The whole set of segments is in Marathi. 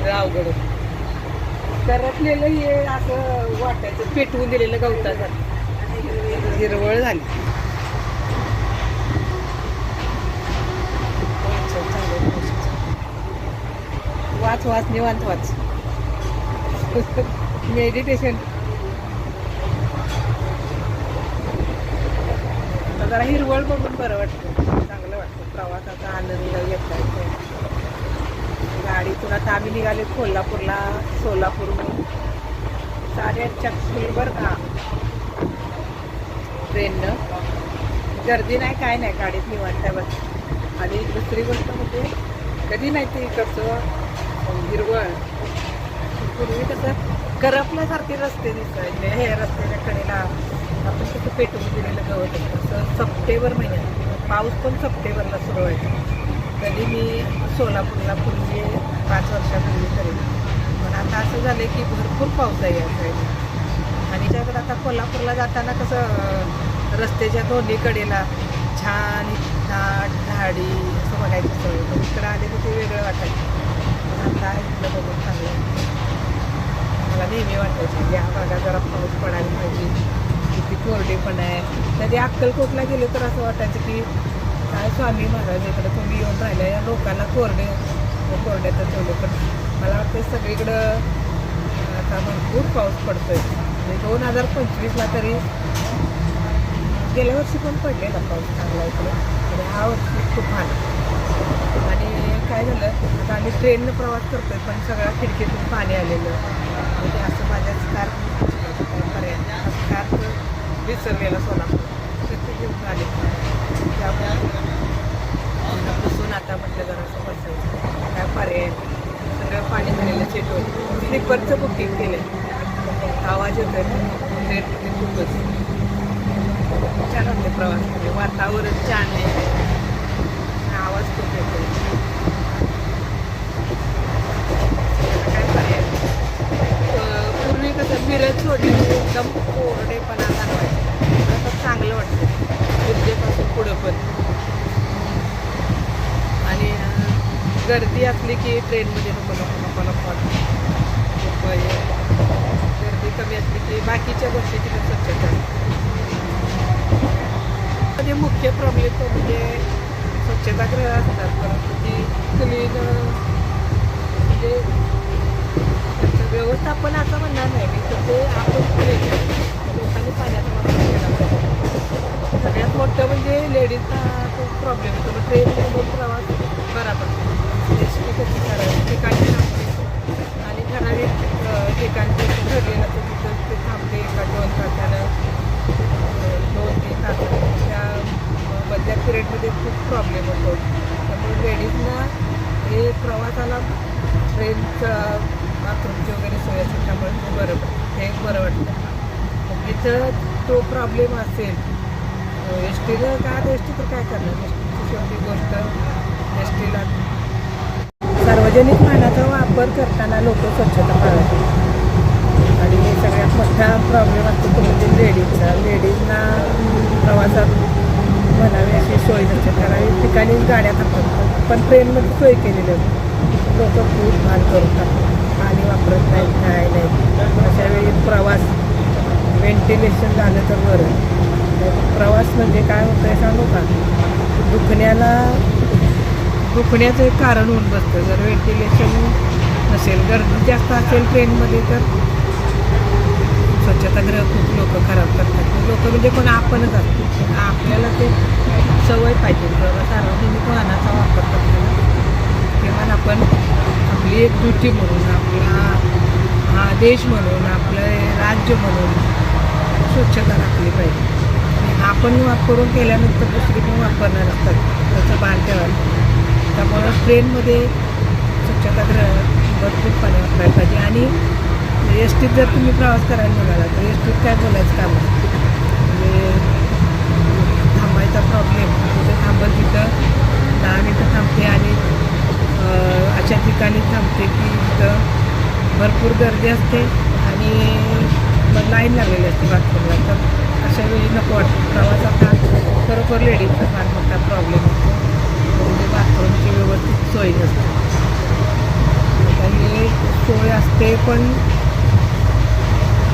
सगळं अवघड होतं. करपलेलं हे असं वाटायचं पेटवून दिलेलं गवताचं. हिरवळ झाली. वाच वाच निवांत वाच. मेडिटेशन जरा हिरवळ बघून बरं वाटतं. चांगलं वाटतं. प्रवासाचा आनंद घेता येतो गाडीतून आता आम्ही निघाले कोल्हापूरला सोलापूरहून साडेआठच्या फुल का? ट्रेननं गर्दी नाही काय नाही गाडीत निवांत बस. आणि दुसरी गोष्ट म्हणजे कधी नाही ते इकडचं हिरवळ. पूर्वी कसं करपल्यासारखे रस्ते दिसायचे हे रस्त्याच्या कडेला. आपण कसं पेटून दिलेलं गवत होतं सप्टेंबर महिन्यात. पाऊस पण सप्टेंबरला सुरू व्हायचा. कधी मी सोलापूरला पूर्वी पाच वर्षापूर्वी तरी. पण आता असं झालं की भरपूर पाऊस आहे या साईडला आणि त्याकडे आता कोल्हापूरला जाताना कसं रस्त्याच्या दोन्ही कडेला छान झाड झाडी असं बघायचं सगळं पण इकडं आले तर ते वेगळं वाटायचं. आता आता इथलं बघून चांगलं. मला नेहमी वाटायचं की या भागात जरा पाऊस पडायला पाहिजे. किती कोरडे पण आहे. कधी अक्कलकोटला गेलो तर असं वाटायचं की काय स्वामी महाराज इकडे तुम्ही येऊन राहिल्या या लोकांना कोरडे हो, कोरड्यात ठेवलं पण मला वाटतं सगळीकडं आता भरपूर पाऊस पडतोय. म्हणजे दोन हजार पंचवीसला तरी गेल्या वर्षी पण पडलेला पाऊस चांगला इकडे. आणि हा वर्षी खूप आला आणि काय झालं आता आम्ही ट्रेननं प्रवास करतोय पण सगळ्या खिडकीतून पाणी आलेलं. म्हणजे असं माझ्या स्कार्फ काय पर्याय हा स्कार्फ विसरलेला सोलापूर. तिथे घेऊन आले. त्यामुळे पुसून आता म्हटलं जरासं बसायचं काय पर्याय नाही. सगळं पाणी झालेलं चेटवर बुकिंग केलं आवाज येतोय. ट्रेनमध्ये खूपच. छान होते प्रवास म्हणजे वातावरण छान आहे. आवाज खूप येतो काय पर्याय पूर्वी कसं मिरज सोडली एकदम कोरडेपणा जाणवायचा आता चांगलं वाटतं मिरजेपासून पुढं पण. आणि गर्दी असली की ट्रेनमध्ये नको नको नको नको. पाहिजे गर्दी कमी असली की बाकीच्या गोष्टीची पण स्वच्छता म्हणजे मुख्य प्रॉब्लेम तो म्हणजे स्वच्छतागृह असतात परंतु ती क्लीन म्हणजे त्याचं व्यवस्थापन असं म्हणणार नाही मी तर ते आपण लोकांनी पाण्याचा वापर केला पाहिजे. सगळ्यात मोठं म्हणजे लेडीजचा तो प्रॉब्लेम येतो मग ट्रेनमध्ये प्रवास बरा पडतो एस टी कशी करावी ठिकाणी आणि ठराविक अं, ठिकाणचे ठरलेलं तर तिथं ते थांबते एका दोन तासानं. दोन तीन तासानं मधल्या पिरियडमध्ये खूप प्रॉब्लेम होतो. त्यामुळे लेडीजना हे प्रवासाला ट्रेनचं बाथरूमची वगैरे सोय असेल त्यामुळे ते बरं ते एक बरं वाटतं. तिथं तो प्रॉब्लेम असेल. एस टीला का एस टी तर काय करणार? एस टीची शेवटी गोष्ट एस टीला सार्वजनिक वाहनाचा वापर करताना लोक स्वच्छता पाळतात. मोठा प्रॉब्लेम असतो तो म्हणजे लेडीजचा लेडीजना प्रवासात म्हणावी अशी सोय नसते. ठराविक ठिकाणी गाड्या थांबतात. पण ट्रेनमध्ये सोय केलेली असते. लोक खूप घाण करतात पाणी वापरत नाहीत काय नाही अशा वेळी प्रवास व्हेंटिलेशन झालं तर बरं. प्रवास म्हणजे काय होतं आहे सांगू का? दुखण्याला दुखण्याचं एक कारण होऊन बसतं. जर व्हेंटिलेशन नसेल गर्दी जास्त असेल ट्रेनमध्ये तर म्हणजे स्वच्छतागृह खूप लोक खराब करतात. लोक म्हणजे कोण आपणच असतो. आपल्याला ते सवय पाहिजे. बाबा सार्वजनिक वाहनाचा वापर करताना तेव्हा आपण आपली एक ड्युटी म्हणून आपला हा देश म्हणून आपलं राज्य म्हणून स्वच्छता राखली पाहिजे. आपण वापरून केल्यानंतर दुसरी पण वापरणार असतात? त्याचं भान ठेवायला त्यामुळं ट्रेनमध्ये स्वच्छतागृह भरपूर पाणी वापरायला पाहिजे. आणि एस टीत जर तुम्ही प्रवास करायला निघाला तर एस टीत काय बोलायचं काम म्हणजे थांबायचा प्रॉब्लेम तिथे थांबल तिथं दहा मिनटं थांबते आणि अशा ठिकाणी थांबते की तिथं भरपूर गर्दी असते आणि मग लाईन लागलेली असते बाथरूमला. तर अशा वेळी नको वाटतं. प्रवासात हा खरोखर लेडीजचा फार मोठा प्रॉब्लेम असतो म्हणजे बाथरूमची व्यवस्थित सोय नसते. आता हे असते पण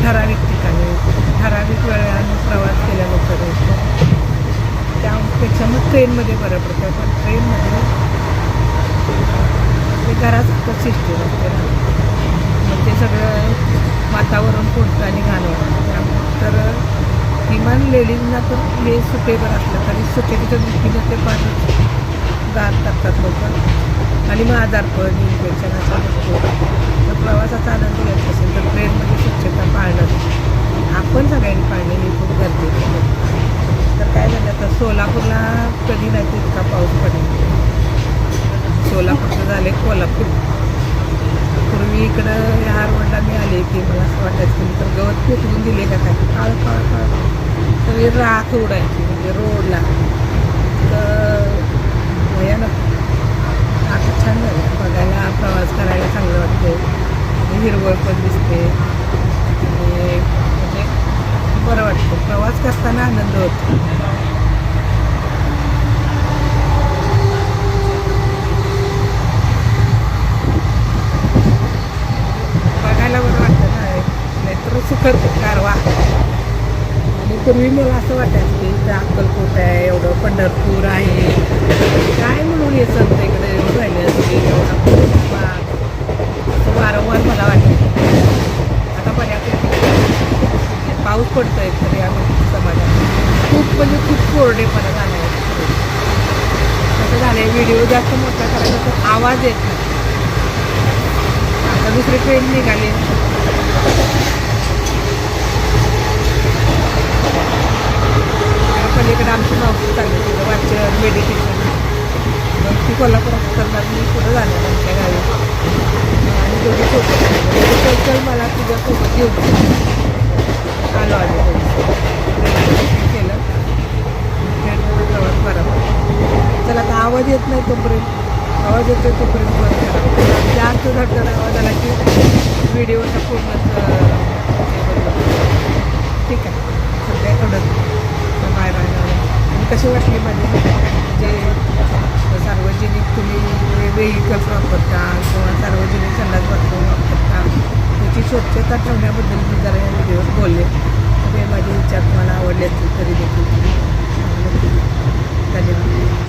ठराविक ठिकाणी ठराविक वेळाने प्रवास केल्यानंतर होतो. त्यापेक्षा मग ट्रेनमध्ये बरं पडतं पण ट्रेनमध्ये ते घरात सिस्टीम असते ना. मग ते सगळं वातावरण कोणतं आणि घाण तर किमान लेडीजना तर हे सुटेबल असलं तरी सुटेच्या दृष्टीनं ते पाणी गार टाकतात लोक. आणि मग आजारपण इन्फेक्शन असा होतो तर प्रवासाचा आनंद घ्यायचा असेल तर ट्रेनमध्ये स्वच्छता पाळणं आपण सगळ्यांनी पाळणे हे खूप गरजेचं आहे तर काय झालं तर सोलापूरला कधी नाही ते इतका पाऊस पडेल सोलापूरचं झाले कोल्हापूर पूर्वी इकडं ह्या रोडला मी आले की मला असं वाटायचं की तर गवत फेकून दिले का काय? काळ काळ काळ. सगळी राख उडायची म्हणजे रोडला. तर भयानक. आता छान झालं. बघायला प्रवास करायला चांगलं वाटतं हिरवळ पण दिसते. आणि म्हणजे बरं वाटतं. प्रवास करताना आनंद होतो बघायला बरं वाटतं ना नाहीतर कारवा आणि पूर्वी मला असं वाटायचं की इथं अक्कलकोट आहे एवढं पंढरपूर आहे. काय म्हणून हे संत इकडे राहिले असते एवढा असं वारंवार मला वाटायचं आता बऱ्यापैकी पाऊस पडतो आहे तरी आम्ही समाजात खूप म्हणजे खूप कोरडेपणा झाला आहे कसं झालं आहे व्हिडिओ जास्त मोठा करायचा तर आवाज येत नाही. आता दुसरी ट्रेन निघाली. पलीकडे आमची नोकरी चालली तिथं वाचन मेडिटेशन मग ती कोल्हापुरात करणार मी पुढं झालं आमच्या गावी. आणि दोघी सोबत चल मला तुझ्यासोबत घेऊन चल. आलो आलो केलं. ट्रेनमध्ये प्रवास बरा चला आता आवाज येत नाही तोपर्यंत. आवाज येतो तोपर्यंत बंद करा. जास्त धडधड आवाज आला की व्हिडिओचा पूर्णच ठीक आहे. काय एवढंच बाय बाय आणि कशी वाटली माझी? जे सार्वजनिक तुम्ही वेहिकल्स वापरता किंवा सार्वजनिक संडास बाथरूम वापरता त्याची स्वच्छता ठेवण्याबद्दल मी जरा या व्हिडिओत बोलले. तर माझे विचार तुम्हाला आवडले असतील तरी देखील. धन्यवाद.